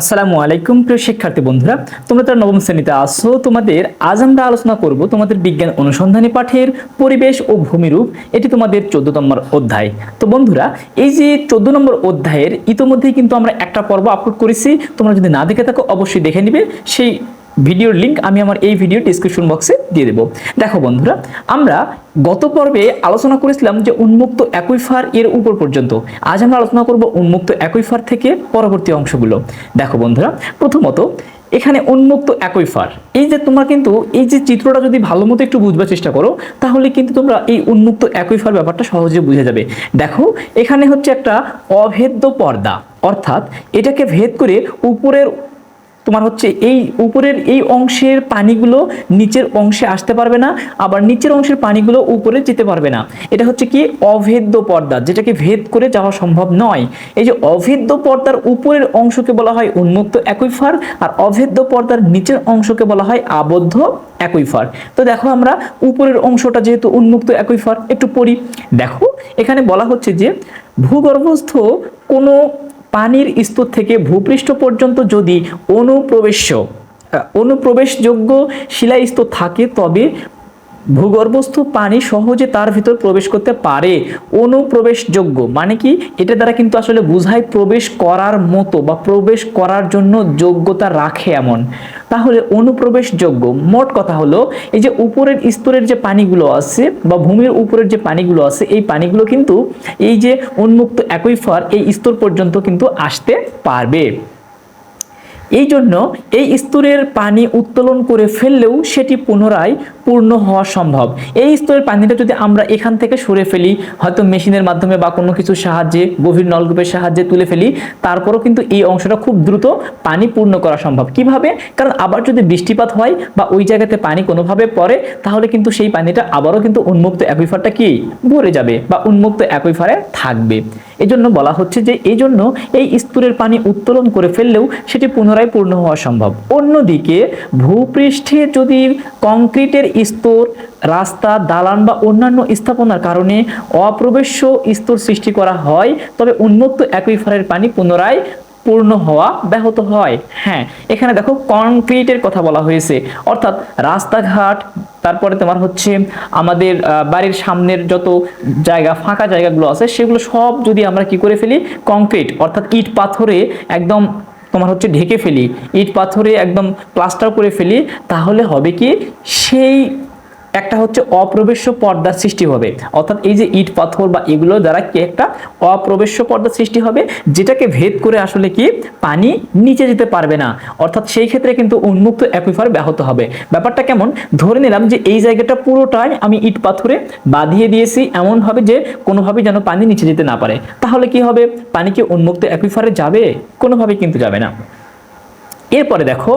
আসসালামু আলাইকুম, প্রিয় শিক্ষার্থী বন্ধুরা। তোমরা তার নবম শ্রেণীতে আসো তোমাদের আজ আমরা আলোচনা করব তোমাদের বিজ্ঞান অনুসন্ধানী পাঠের পরিবেশ ও ভূমিরূপ। এটি তোমাদের চোদ্দ নম্বর অধ্যায়। তো বন্ধুরা, এই যে চোদ্দ নম্বর অধ্যায়ের ইতোমধ্যেই কিন্তু আমরা একটা পর্ব আপলোড করেছি। তোমরা যদি না দেখে থাকো, অবশ্যই দেখে নিবে। সেই ভিডিওর লিংক আমি আমার এই ভিডিও ডিসক্রিপশন বক্সে দিয়ে দেবো। দেখো বন্ধুরা, আমরা গত পর্বে আলোচনা করেছিলাম যে উন্মুক্ত অ্যাকুইফার এর উপর পর্যন্ত। আজ আমরা আলোচনা করব উন্মুক্ত অ্যাকুইফার থেকে পরবর্তী অংশগুলো। দেখো বন্ধুরা, প্রথমত এখানে উন্মুক্ত অ্যাকুইফার এই যে তোমরা কিন্তু এই যে চিত্রটা যদি ভালো মতো একটু বুঝবার চেষ্টা করো, তাহলে কিন্তু তোমরা এই উন্মুক্ত অ্যাকুইফার ব্যাপারটা সহজে বুঝে যাবে। দেখো, এখানে হচ্ছে একটা অভেদ্য পর্দা। অর্থাৎ এটাকে ভেদ করে উপরের তোমার হচ্ছে এই উপরের এই অংশের পানিগুলো নিচের অংশে আসতে পারবে না, আবার নিচের অংশের পানিগুলো উপরে যেতে পারবে না। এটা হচ্ছে কি? অভেদ্য পর্দা, যেটাকে ভেদ করে যাওয়া সম্ভব নয়। এই যে অভেদ্য পর্দার উপরের অংশকে বলা হয় উন্মুক্ত অ্যাকুইফার, আর অভেদ্য পর্দার নিচের অংশকে বলা হয় আবদ্ধ অ্যাকুইফার। তো দেখো আমরা উপরের অংশটা যেহেতু উন্মুক্ত অ্যাকুইফার, একটু পড়ি। দেখো, এখানে বলা হচ্ছে যে ভূগর্ভস্থ কোনো পানির স্তর থেকে ভূপৃষ্ঠ পর্যন্ত যদি অনুপ্রবেশ্য অনুপ্রবেশযোগ্য শিলাস্তর থাকে তবে ভূগর্ভস্থ পানি সহজে তার ভিতর প্রবেশ করতে পারে। অনুপ্রবেশযোগ্য মানে কি? এটা দ্বারা কিন্তু আসলে বোঝায় প্রবেশ করার মতো বা প্রবেশ করার জন্য যোগ্যতা রাখে এমন। তাহলে অনুপ্রবেশযোগ্য মোট কথা হলো, এই যে উপরের স্তরের যে পানিগুলো আছে বা ভূমির উপরের যে পানিগুলো আছে, এই পানিগুলো কিন্তু এই যে উন্মুক্ত অ্যাকুইফার এই স্তর পর্যন্ত কিন্তু আসতে পারবে। এই জন্য এই স্তরের পানি উত্তোলন করে ফেললেও সেটি পুনরায় পূর্ণ হওয়া সম্ভব। এই স্তরের পানিটা যদি আমরা এখান থেকে সরে ফেলি, হয়তো মেশিনের মাধ্যমে বা কোনো কিছুর সাহায্যে, গভীর নলকূপের সাহায্যে তুলে ফেলি, তারপরও কিন্তু এই অংশটা খুব দ্রুত পানি পূর্ণ করা সম্ভব। কীভাবে? কারণ আবার যদি বৃষ্টিপাত হয় বা ওই জায়গাতে পানি কোনোভাবে পড়ে, তাহলে কিন্তু সেই পানিটা আবারও কিন্তু উন্মুক্ত অ্যাকুইফারটা কি? ভরে যাবে বা উন্মুক্ত অ্যাকুইফারে থাকবে। এই জন্য বলা হচ্ছে যে এই জন্য এই স্তরের পানি উত্তোলন করে ফেললেও সেটি পুনরায় পূর্ণ হওয়া সম্ভব। অন্যদিকে ভূপৃষ্ঠে যদি কংক্রিটের স্তর রাস্তা, দালান বা অন্যান্য স্থাপনার কারণে অপ্রবেশ্য স্তর সৃষ্টি করা হয়, তবে উন্মুক্ত অ্যাকুইফারের পানি পুনরায় পূর্ণ হওয়া ব্যাহত হয়। হ্যাঁ এখানে দেখো কংক্রিটের কথা বলা হয়েছে। অর্থাৎ রাস্তাঘাট, তারপরে তোমার হচ্ছে আমাদের বাড়ির সামনের যত জায়গা, ফাঁকা জায়গাগুলো আছে, সেগুলো সব যদি আমরা কি করে ফেলি? কংক্রিট, অর্থাৎ ইট পাথরে একদম তোমার হচ্ছে ঢেকে ফেলি ইট পাথরে একদম প্লাস্টার করে ফেলি তাহলে হবে কি সেই একটা হচ্ছে অপ্রবেশ্য পর্দার সৃষ্টি হবে। অর্থাৎ এই যে ইট, পাথর বা এগুলো দ্বারা কি একটা অপ্রবেশ্য পর্দার সৃষ্টি হবে, যেটাকে ভেদ করে আসলে কি পানি নিচে যেতে পারবে না। অর্থাৎ সেই ক্ষেত্রে কিন্তু উন্মুক্ত অ্যাকুইফার ব্যাহত হবে। ব্যাপারটা কেমন? ধরে নিলাম যে এই জায়গাটা পুরোটাই আমি ইট, পাথরে বাঁধিয়ে দিয়েছি এমনভাবে যে কোনোভাবে যেন পানি নিচে যেতে না পারে। তাহলে কি হবে? পানি কি উন্মুক্ত অ্যাকুইফারে যাবে? কোনোভাবে কিন্তু যাবে না। এরপরে দেখো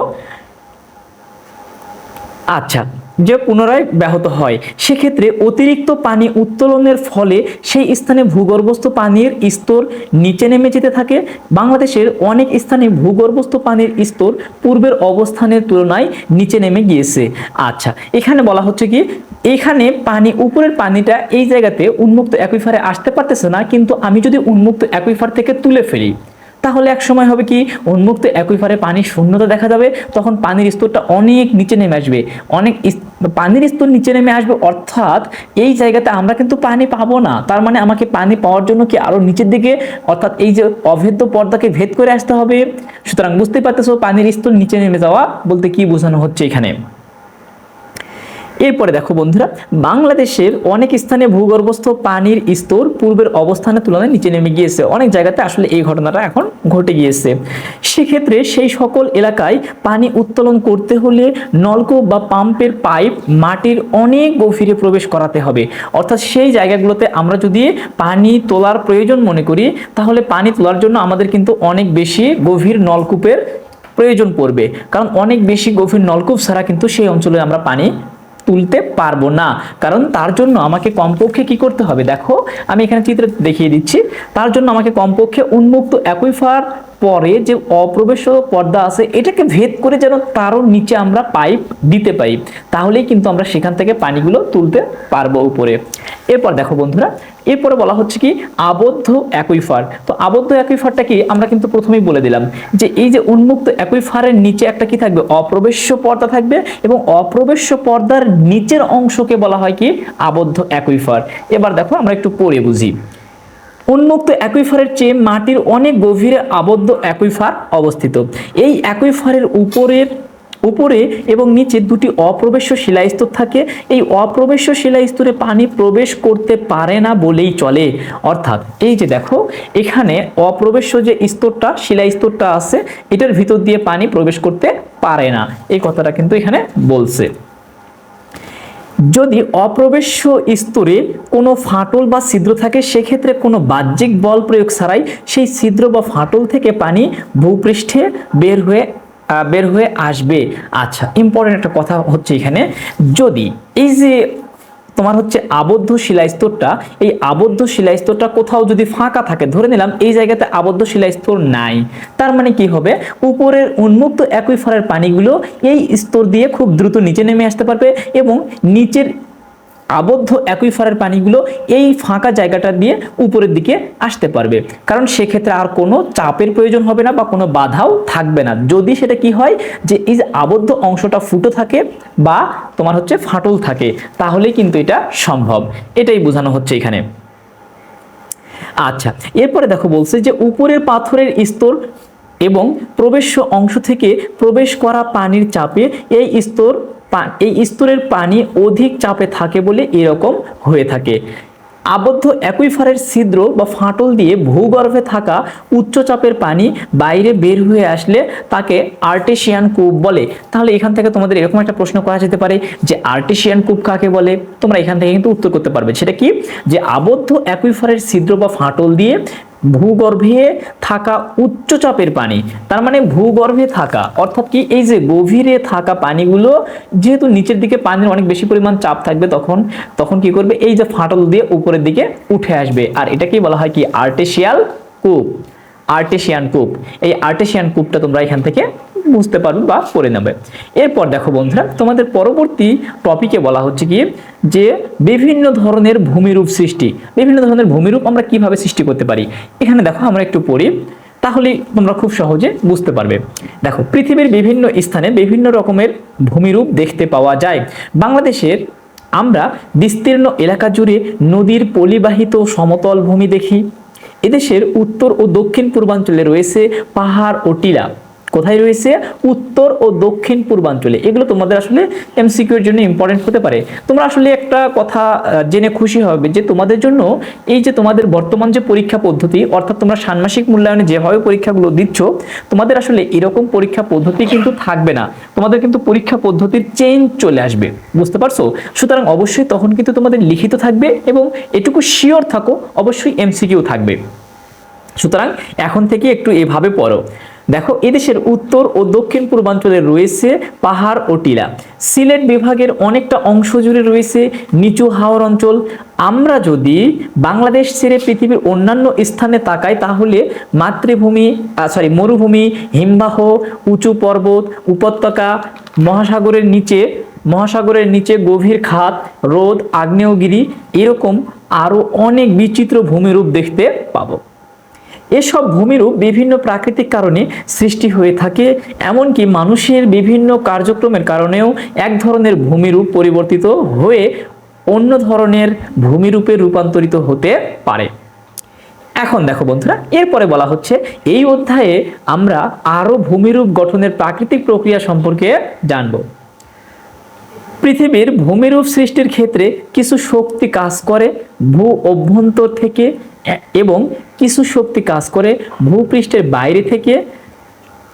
আচ্ছা যে পুনরায় ব্যাহত হয়। সেক্ষেত্রে অতিরিক্ত পানি উত্তোলনের ফলে সেই স্থানে ভূগর্ভস্থ পানির স্তর নিচে নেমে যেতে থাকে। বাংলাদেশের অনেক স্থানে ভূগর্ভস্থ পানির স্তর পূর্বের অবস্থানের তুলনায় নিচে নেমে গিয়েছে। আচ্ছা এখানে বলা হচ্ছে কি, এখানে পানি, উপরের পানিটা এই জায়গাতে উন্মুক্ত অ্যাকুইফারে আসতে পারতেছে না, কিন্তু আমি যদি উন্মুক্ত অ্যাকুইফার থেকে তুলে ফেলি তাহলে এক সময় হবে কি, উন্মুক্ত অ্যাকুইফারে পানির শূন্যতা দেখা যাবে, তখন পানির স্তরটা অনেক নিচে নেমে আসবে। অনেক পানির স্তর নিচে নেমে আসবে, অর্থাৎ এই জায়গাতে আমরা কিন্তু পানি পাবো না। তার মানে আমাকে পানি পাওয়ার জন্য কি আরও নিচের দিকে, অর্থাৎ এই যে অভেদ্য পর্দাকে ভেদ করে আসতে হবে? সুতরাং বুঝতে পারতেছো, পানির স্তর নিচে নেমে যাওয়া বলতে কি বোঝানো হচ্ছে এখানে? এরপরে দেখো বন্ধুরা, বাংলাদেশের অনেক স্থানে ভূগর্ভস্থ পানির স্তর পূর্বের অবস্থানের তুলনায় নিচে নেমে গিয়েছে। অনেক জায়গাতে আসলে এই ঘটনাটা এখন ঘটে গিয়েছে। সেক্ষেত্রে সেই সকল এলাকায় পানি উত্তোলন করতে হলে নলকূপ বা পাম্পের পাইপ মাটির অনেক গভীরে প্রবেশ করাতে হবে। অর্থাৎ সেই জায়গাগুলোতে আমরা যদি পানি তোলার প্রয়োজন মনে করি, তাহলে পানি তোলার জন্য আমাদের কিন্তু অনেক বেশি গভীর নলকূপের প্রয়োজন পড়বে। কারণ অনেক বেশি গভীর নলকূপ ছাড়া কিন্তু সেই অঞ্চলে আমরা পানি তুলতে পারব না। কারণ তার জন্য আমাকে কমপক্ষে কি করতে হবে? দেখো, আমি এখানে চিত্র দেখিয়ে দিচ্ছি। তার জন্য আমাকে কমপক্ষে উন্মুক্ত অ্যাকুইফার পরে যে অপ্রবেশ পর্দা আছে, এটাকে ভেদ করে যেন তারও নিচে আমরা পাইপ দিতে পারি, তাহলেই কিন্তু আমরা সেখান থেকে পানিগুলো তুলতে পারব উপরে। এরপর দেখো বন্ধুরা, এরপরে বলা হচ্ছে কি, আবদ্ধ অ্যাকুইফার। তো আবদ্ধ অ্যাকুইফারটা কি? আমরা কিন্তু প্রথমেই বলে দিলাম যে এই যে উন্মুক্ত অ্যাকুইফারের নিচে একটা কি থাকবে? অপ্রবেশ্য পর্দা থাকবে এবং অপ্রবেশ্য পর্দার নিচের অংশকে বলা হয় কি, আবদ্ধ অ্যাকুইফার। এবার দেখো আমরা একটু পড়ে বুঝি। উন্মুক্ত অ্যাকুইফারের চেয়ে মাটির অনেক গভীরে আবদ্ধ অ্যাকুইফার অবস্থিত। এই অ্যাকুইফারের উপরের উপরে এবং নিচে দুটি অপ্রবেশ্য শিলাস্তর থাকে। এই অপ্রবেশ্য শিলাস্তরে পানি প্রবেশ করতে পারে না বলেই চলে। অর্থাৎ এই যে দেখো, এখানে অপ্রবেশ্য যে স্তরটা শিলাস্তরটা আছে, এটার ভিতর দিয়ে পানি প্রবেশ করতে পারে না। এই কথাটা কিন্তু এখানে বলছে। যদি অপ্রবেশ্য স্তরে কোনো ফাটল বা ছিদ্র থাকে, সেক্ষেত্রে কোনো বাহ্যিক বল প্রয়োগ ছাড়াই সেই ছিদ্র বা ফাটল থেকে পানি ভূপৃষ্ঠে বের হয়ে বের হয়ে আসবে। আচ্ছা ইম্পর্টেন্ট একটা কথা হচ্ছে এখানে। যদি এই যে তোমার হচ্ছে আবদ্ধ শিলাস্তরটা এই আবদ্ধ শিলাস্তরটা কোথাও যদি ফাঁকা থাকে, ধরে নিলাম এই জায়গাতে আবদ্ধ শিলাস্তর নাই, তার মানে কি হবে? উপরের উন্মুক্ত অ্যাকুইফারের পানিগুলো এই স্তর দিয়ে খুব দ্রুত নিচে নেমে আসতে পারবে এবং নিচের আবদ্ধ অ্যাকুইফারের পানিগুলো এই ফাঁকা জায়গাটা দিয়ে উপরের দিকে আসতে পারবে। কারণ সেক্ষেত্রে আর কোনো চাপের প্রয়োজন হবে না বা কোনো বাধাও থাকবে না। যদি সেটা কি হয় যে এই যে আবদ্ধ অংশটা ফুটো থাকে বা তোমার হচ্ছে ফাটল থাকে, তাহলেই কিন্তু এটা সম্ভব। এটাই বোঝানো হচ্ছে এখানে। আচ্ছা এরপরে দেখো বলছে যে উপরের পাথরের স্তর এবং প্রবেশ্য অংশ থেকে প্রবেশ করা পানির চাপে এই স্তর এই স্তরের পানি অধিক চাপে থাকে বলে এরকম হয়ে থাকে। আবদ্ধ অ্যাকুইফারের ছিদ্র বা ফাটল দিয়ে ভূগর্ভে থাকা উচ্চ চাপের পানি বাইরে বের হয়ে আসলে তাকে আর্টেশিয়ান কূপ বলে। তাহলে এখান থেকে তোমাদের এরকম একটা প্রশ্ন করা যেতে পারে যে আর্টেশিয়ান কূপ কাকে বলে? তোমরা এখান থেকে কিন্তু উত্তর করতে পারবে। সেটা কি? যে আবদ্ধ অ্যাকুইফারের ছিদ্র বা ফাটল দিয়ে ভূগর্ভে থাকা উচ্চ চাপের পানি, তার মানে ভূগর্ভে থাকা, অর্থাৎ কি এই যে গভীরে থাকা পানিগুলো, যেহেতু নিচের দিকে পানির অনেক বেশি পরিমাণ চাপ থাকবে তখন তখন কি করবে? এই যে ফাটল দিয়ে উপরের দিকে উঠে আসবে। আর এটাকেই বলা হয় কি? আর্টেশিয়াল কূপ। আর্টেশিয়ান কূপ। এই আর্টেশিয়ান কূপটা তোমরা এখান থেকে বুঝতে পারবে বা করে নেবে। এরপর দেখো বন্ধুরা, তোমাদের পরবর্তী টপিকে বলা হচ্ছে কি, যে বিভিন্ন ধরনের ভূমিরূপ সৃষ্টি। বিভিন্ন ধরনের ভূমিরূপ আমরা কীভাবে সৃষ্টি করতে পারি? এখানে দেখো আমরা একটু পড়ি, তাহলে তোমরা খুব সহজে বুঝতে পারবে। দেখো, পৃথিবীর বিভিন্ন স্থানে বিভিন্ন রকমের ভূমিরূপ দেখতে পাওয়া যায়। বাংলাদেশের আমরা বিস্তীর্ণ এলাকা জুড়ে নদীর পলিবাহিত সমতল ভূমি দেখি। এদেশের উত্তর ও দক্ষিণ পূর্বাঞ্চলে রয়েছে পাহাড় ও টিলা। কোথায় রয়েছে? উত্তর ও দক্ষিণ পূর্বাঞ্চলে। এগুলো তোমাদের আসলে এমসিকিউর জন্য ইম্পর্টেন্ট হতে পারে। তোমরা আসলে একটা কথা জেনে খুশি হবে যে তোমাদের জন্য এই যে তোমাদের বর্তমান যে পরীক্ষা পদ্ধতি, অর্থাৎ তোমরা ষান্মাসিক মূল্যায়নে যেভাবে পরীক্ষাগুলো দিচ্ছ, তোমাদের আসলে এরকম পরীক্ষা পদ্ধতি কিন্তু থাকবে না। তোমাদের কিন্তু পরীক্ষা পদ্ধতির চেঞ্জ চলে আসবে। বুঝতে পারছ? সুতরাং অবশ্যই তখন কিন্তু তোমাদের লিখিত থাকবে এবং এটুকু শিওর থাকো, অবশ্যই এমসিকিউ থাকবে। সুতরাং এখন থেকে একটু এভাবে পড়ো। দেখো, এদেশের উত্তর ও দক্ষিণ পূর্বাঞ্চলে রয়েছে পাহাড় ও টিলা। সিলেট বিভাগের অনেকটা অংশ জুড়ে রয়েছে নিচু হাওর অঞ্চল। আমরা যদি বাংলাদেশ ছেড়ে পৃথিবীর অন্যান্য স্থানে তাকাই, তাহলে মাতৃভূমি সরি মরুভূমি, হিমবাহ, উঁচু পর্বত, উপত্যকা, মহাসাগরের নিচে মহাসাগরের নিচে গভীর খাত রোদ, আগ্নেয়গিরি, এরকম আরও অনেক বিচিত্র ভূমিরূপ দেখতে পাবো। এসব ভূমিরূপ বিভিন্ন প্রাকৃতিক কারণে সৃষ্টি হয়ে থাকে, এমনকি মানুষের বিভিন্ন কার্যক্রমের কারণেও এক ধরনের ভূমিরূপ পরিবর্তিত হয়ে অন্য ধরনের ভূমিরূপে রূপান্তরিত হতে পারে। এখন দেখো বন্ধুরা, এরপরে বলা হচ্ছে এই অধ্যায়ে আমরা আরও ভূমিরূপ গঠনের প্রাকৃতিক প্রক্রিয়া সম্পর্কে জানব। পৃথিবীর ভূমিরূপ সৃষ্টির ক্ষেত্রে কিছু শক্তি কাজ করে, ভূ অভ্যন্তর থেকে এবং কিছু শক্তি কাজ করে ভূপৃষ্ঠের বাইরে থেকে।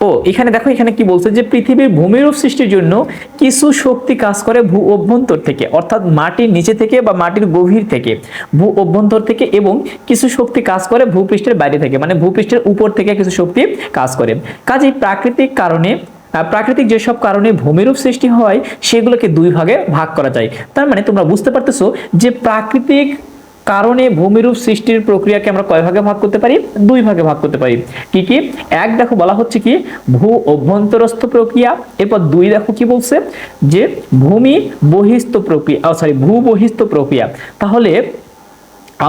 ও, এখানে দেখো, এখানে কি বলছে যে পৃথিবীর ভূমিরূপ সৃষ্টির জন্য কিছু শক্তি কাজ করে ভূ অভ্যন্তর থেকে, অর্থাৎ মাটির নিচে থেকে বা মাটির গভীর থেকে, ভূ অভ্যন্তর থেকে এবং কিছু শক্তি কাজ করে ভূপৃষ্ঠের বাইরে থেকে মানে ভূপৃষ্ঠের উপর থেকে কিছু শক্তি কাজ করে। কাজেই প্রাকৃতিক কারণে প্রাকৃতিক যেসব কারণে ভূমিরূপ সৃষ্টি হয়, সেগুলোকে দুই ভাগে ভাগ করা যায়। তার মানে তোমরা বুঝতে পারতেছো যে প্রাকৃতিক কারণে ভূমিরূপ সৃষ্টির প্রক্রিয়াকে আমরা কয় ভাগে ভাগ করতে পারি? দুই ভাগে ভাগ করতে পারি। কি কি? এক দেখো বলা হচ্ছে কি, ভূ অভ্যন্তরস্থ প্রক্রিয়া, এরপর দুই দেখো কি বলছে, যে ভূমি বহিস্থ প্রক্রিয়া সরি ভূ বহিস্থ প্রক্রিয়া। তাহলে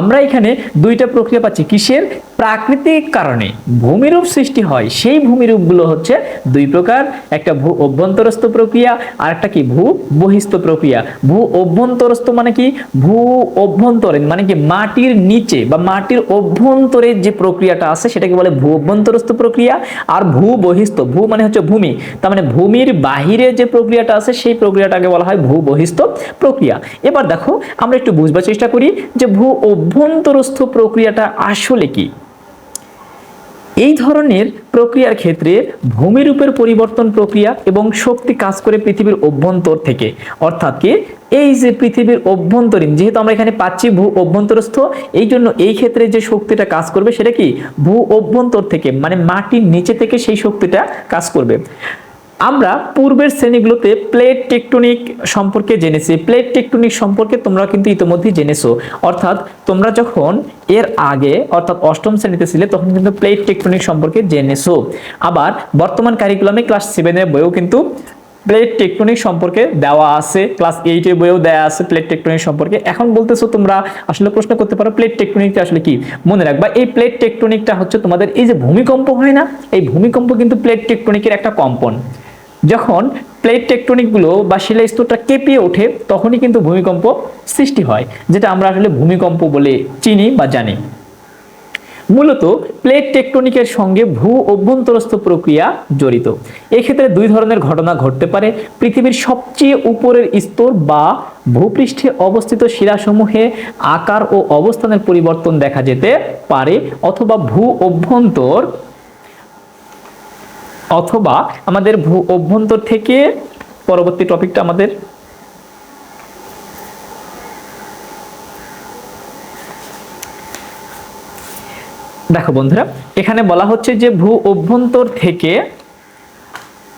আমরা এখানে দুইটা প্রক্রিয়া পাচ্ছি। কিসের? প্রাকৃতিক কারণে ভূমিরূপ সৃষ্টি হয়, সেই ভূমিরূপগুলো হচ্ছে দুই প্রকার, একটা ভূ অভ্যন্তরস্থ প্রক্রিয়া আর একটা কি? ভূ বহিস্থ প্রক্রিয়া। ভূ অভ্যন্তরস্থ মানে কি? ভূ অভ্যন্তরীণ মানে কি? মাটির নিচে বা মাটির অভ্যন্তরে যে প্রক্রিয়াটা আছে, সেটাকে বলে ভূ অভ্যন্তরস্থ প্রক্রিয়া আর ভূ বহিস্থ। ভূ মানে হচ্ছে ভূমি। তার মানে ভূমির বাহিরে যে প্রক্রিয়াটা আছে, সেই প্রক্রিয়াটাকে বলা হয় ভূ বহিস্থ প্রক্রিয়া। এবার দেখো, আমরা একটু বুঝবার চেষ্টা করি যে ভূ অভ্যন্তরস্থ প্রক্রিয়াটা আসলে কি। এই ধরনের প্রক্রিয়ার ক্ষেত্রে ভূমিরূপের পরিবর্তন প্রক্রিয়া এবং শক্তি কাজ করে পৃথিবীর অভ্যন্তর থেকে। অর্থাৎ কি? এই যে পৃথিবীর অভ্যন্তরীণ, যেহেতু আমরা এখানে পাচ্ছি ভূ অভ্যন্তরস্থ, এই জন্য এই ক্ষেত্রে যে শক্তিটা কাজ করবে সেটা কি? ভূ অভ্যন্তর থেকে মানে মাটির নিচে থেকে সেই শক্তিটা কাজ করবে। আমরা পূর্বের শ্রেণীগুলোতে প্লেট টেকটনিক সম্পর্কে জেনেছি। প্লেট টেকটনিক সম্পর্কে তোমরা কিন্তু ইতিমধ্যে জেনেছো। অর্থাৎ তোমরা যখন এর আগে, অর্থাৎ অষ্টম শ্রেণীতে ছিলে, তখন কিন্তু প্লেট টেকটনিক সম্পর্কে জেনেছো। আবার বর্তমান কারিকুলামে ক্লাস সেভেনের বইও কিন্তু প্লেট টেকটনিক সম্পর্কে দেওয়া আছে। ক্লাস এইটের বইও দেওয়া আছে প্লেট টেকটনিক সম্পর্কে। এখন বলতেছো তোমরা আসলে প্রশ্ন করতে পারো প্লেট টেকটনিকটা আসলে কি? মনে রাখবা, এই প্লেট টেকটনিকটা হচ্ছে তোমাদের, এই যে ভূমিকম্প হয় না? এই ভূমিকম্প কিন্তু প্লেট টেকটনিকের একটা কম্পন। যখন প্লেট টেকটনিকগুলো বা শিলা স্তরটা কেঁপে ওঠে, তখনই কিন্তু ভূমিকম্প সৃষ্টি হয়, যেটা আমরা আসলে ভূমিকম্প বলে চিনি বা জানি। মূলত প্লেট টেকটনিকের সঙ্গে ভূ অভ্যন্তরস্থ প্রক্রিয়া জড়িত। এক্ষেত্রে দুই ধরনের ঘটনা ঘটতে পারে। পৃথিবীর সবচেয়ে উপরের স্তর বা ভূপৃষ্ঠে অবস্থিত শিলাসমূহে আকার ও অবস্থানের পরিবর্তন দেখা যেতে পারে, অথবা ভূ অভ্যন্তর অথবা আমাদের অভ্যন্তর থেকে পরবর্তী টপিকটা আমাদের দেখো বন্ধুরা, এখানে বলা হচ্ছে যে ভূ অভ্যন্তর থেকে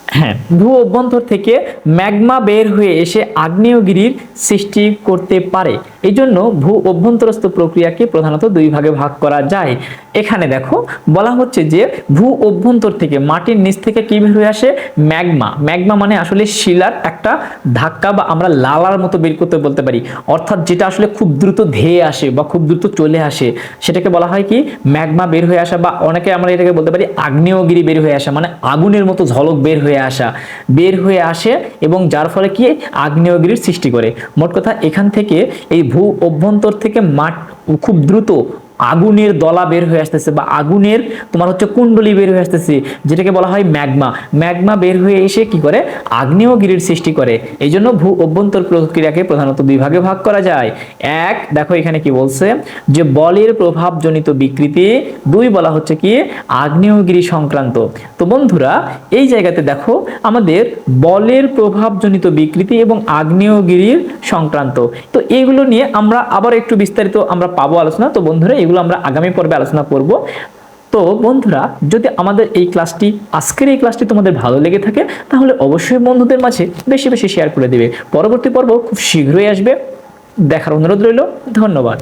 হ্যাঁ ভূ অভ্যন্তর থেকে ম্যাগমা বের হয়ে এসে আগ্নেয়গিরির সৃষ্টি করতে পারে। এই জন্য ভূ অভ্যন্তরস্থ প্রক্রিয়াকে প্রধানত দুই ভাগে ভাগ করা যায়। এখানে দেখো, বলা হচ্ছে যে ভূ অভ্যন্তর থেকে মাটির নিচ থেকে কি বের হয়ে আসে? ম্যাগমা। ম্যাগমা মানে আসলে শিলার একটা ধাক্কা বা আমরা লালার মতো বের করতে বলতে পারি। অর্থাৎ যেটা আসলে খুব দ্রুত ধেয়ে আসে বা খুব দ্রুত চলে আসে। সেটাকে বলা হয় কি? ম্যাগমা বের হয়ে আসা বা অনেকে আমরা এটাকে বলতে পারি আগ্নেয়গিরি বের হয়ে আসা মানে আগুনের মতো ঝলক বের হয়ে আসা, বের হয়ে আসে এবং যার ফলে কি আগ্নেয়গিরির সৃষ্টি করে। মোট কথা এখান থেকে এই ভূ অভ্যন্তর থেকে মাঠ খুব দ্রুত আগুনের দলা বের হয়ে আসতেছে বা আগুনের তোমার হচ্ছে কুণ্ডলী বের হয়ে আসতেছে, যেটাকে বলা হয় ম্যাগমা। ম্যাগমা বের হয়ে এসে কি করে? আগ্নেয়গিরির সৃষ্টি করে। এই জন্য ভূ অভ্যন্তর প্রক্রিয়াকে প্রধানত বিভাগে ভাগ করা যায়। এক, দেখো এখানে কি বলছে, যে বলের প্রভাবজনিত বিকৃতি। দুই, বলা হচ্ছে কি, আগ্নেয়গিরি সংক্রান্ত। তো বন্ধুরা, এই জায়গাতে দেখো আমাদের বলের প্রভাবজনিত বিকৃতি এবং আগ্নেয়গিরির সংক্রান্ত। তো এইগুলো নিয়ে আমরা আবার একটু বিস্তারিত আমরা পাবো আলোচনা। তো বন্ধুরা এগুলো আমরা আগামী পর্বে আলোচনা করব। তো বন্ধুরা, যদি আমাদের এই ক্লাসটি, আজকের এই ক্লাসটি তোমাদের ভালো লেগে থাকে, তাহলে অবশ্যই বন্ধুদের মাঝে বেশি বেশি শেয়ার করে দেবে। পরবর্তী পর্ব খুব শীঘ্রই আসবে। দেখার অনুরোধ রইল। ধন্যবাদ।